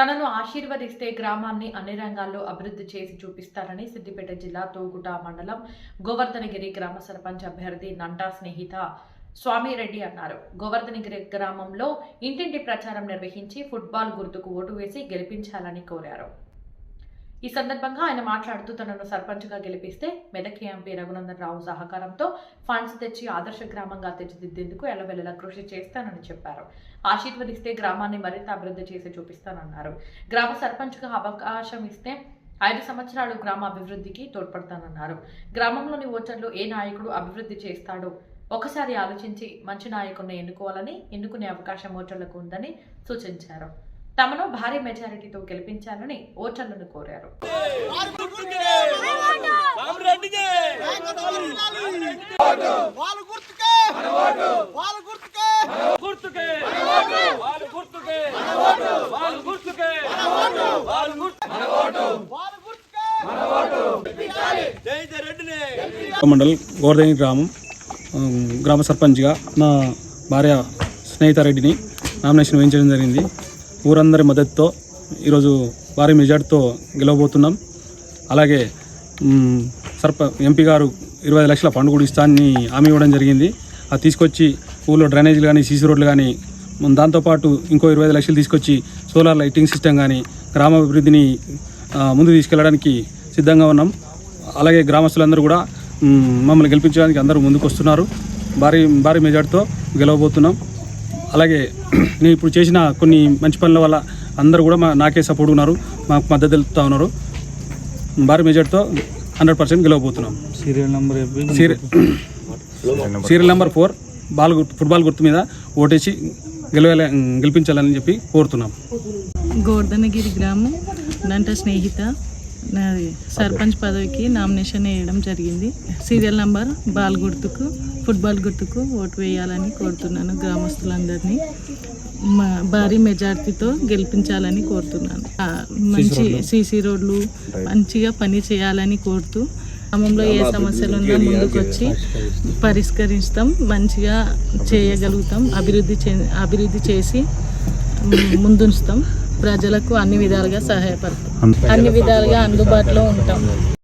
తనను ఆశీర్వదిస్తే గ్రామాన్ని అన్ని రంగాల్లో అభివృద్ధి చేసి చూపిస్తారని సిద్దిపేట జిల్లా తోగుట మండలం గోవర్ధనగిరి గ్రామ సర్పంచ్ అభ్యర్థి నంటా స్నేహిత స్వామిరెడ్డి అన్నారు. గోవర్ధనగిరి గ్రామంలో ఇంటింటి ప్రచారం నిర్వహించి ఫుట్బాల్ గుర్తుకు ఓటు వేసి గెలిపించాలని కోరారు. ఈ సందర్భంగా ఆయన మాట్లాడుతూ తనను సర్పంచ్గా గెలిపిస్తే మెదక్ ఎంపీ రఘునందన్ రావు సహకారంతో ఫండ్స్ తెచ్చి ఆదర్శ గ్రామంగా తీర్చిదిద్దేందుకు ఎలవెలలా కృషి చేస్తానని చెప్పారు. ఆశీర్వదిస్తే గ్రామాన్ని మరింత అభివృద్ధి చేసి చూపిస్తానన్నారు. గ్రామ సర్పంచ్గా అవకాశం ఇస్తే ఐదు సంవత్సరాలు గ్రామ అభివృద్ధికి తోడ్పడతానన్నారు. గ్రామంలోని ఓటర్లు ఏ నాయకుడు అభివృద్ధి చేస్తాడో ఒకసారి ఆలోచించి మంచి నాయకుడిని ఎన్నుకోవాలని ఎన్నుకునే అవకాశం ఓటర్లకు ఉందని సూచించారు. తమను భారీ మెజారిటీతో గెలిపించాలని ఓటర్లను కోరారు. మండల్ గోర్దేని గ్రామం గ్రామ సర్పంచ్గా నా భార్య స్నేహితారెడ్డిని నామినేషన్ వేయించడం జరిగింది. ఊరందరి మద్దతుతో ఈరోజు భారీ మెజార్టీతో గెలవబోతున్నాం. అలాగే సర్ప ఎంపీ గారు ఇరవై ఐదు లక్షల ఫండ్ కూడా ఇస్తానని హామీ ఇవ్వడం జరిగింది. అది తీసుకొచ్చి ఊళ్ళో డ్రైనేజీలు కానీ సీసీ రోడ్లు కానీ దాంతోపాటు ఇంకో ఇరవై ఐదు లక్షలు తీసుకొచ్చి సోలార్ లైటింగ్ సిస్టమ్ కానీ గ్రామాభివృద్ధిని అభివృద్ధిని ముందు తీసుకెళ్ళడానికి సిద్ధంగా ఉన్నాం. అలాగే గ్రామస్తులందరూ కూడా మమ్మల్ని గెలిపించడానికి అందరూ ముందుకు వస్తున్నారు భారీ భారీ మెజార్టీతో గెలవబోతున్నాం. అలాగే నేను ఇప్పుడు చేసిన కొన్ని మంచి పనుల వల్ల అందరూ కూడా మా నాకే సపోర్ట్ ఉన్నారు. మాకు మద్దతు తెలుపుతా ఉన్నారు. భారీ మెజార్టీతో hundred percent గెలవబోతున్నాం. Serial number serial serial number four ball గుర్తు ఫుట్బాల్ గుర్తు మీద ఓటేసి గెలవ గెలిపించాలని చెప్పి కోరుతున్నాం. గోవర్ధనగిరి గ్రామం నంట స్నేహిత. నాది సర్పంచ్ పదవికి నామినేషన్ వేయడం జరిగింది. సీరియల్ నంబర్ బాల్ గుర్తుకు ఫుట్బాల్ గుర్తుకు ఓటు వేయాలని కోరుతున్నాను గ్రామస్తులందరినీ. భారీ మెజార్టీతో గెలిపించాలని కోరుతున్నాను. మంచి సీసీ రోడ్లు. మంచిగా పని చేయాలని కోరుతూ గ్రామంలో ఏ సమస్యలు ఉన్నా ముందుకొచ్చి పరిష్కరిస్తాం మంచిగా చేయగలుగుతాం అభివృద్ధి చే అభివృద్ధి చేసి ముందుంచుతాం. ప్రజలకు అన్ని విధాలుగా సహాయపడతాం. అన్ని విధాలుగా అందుబాటులో ఉంటాం.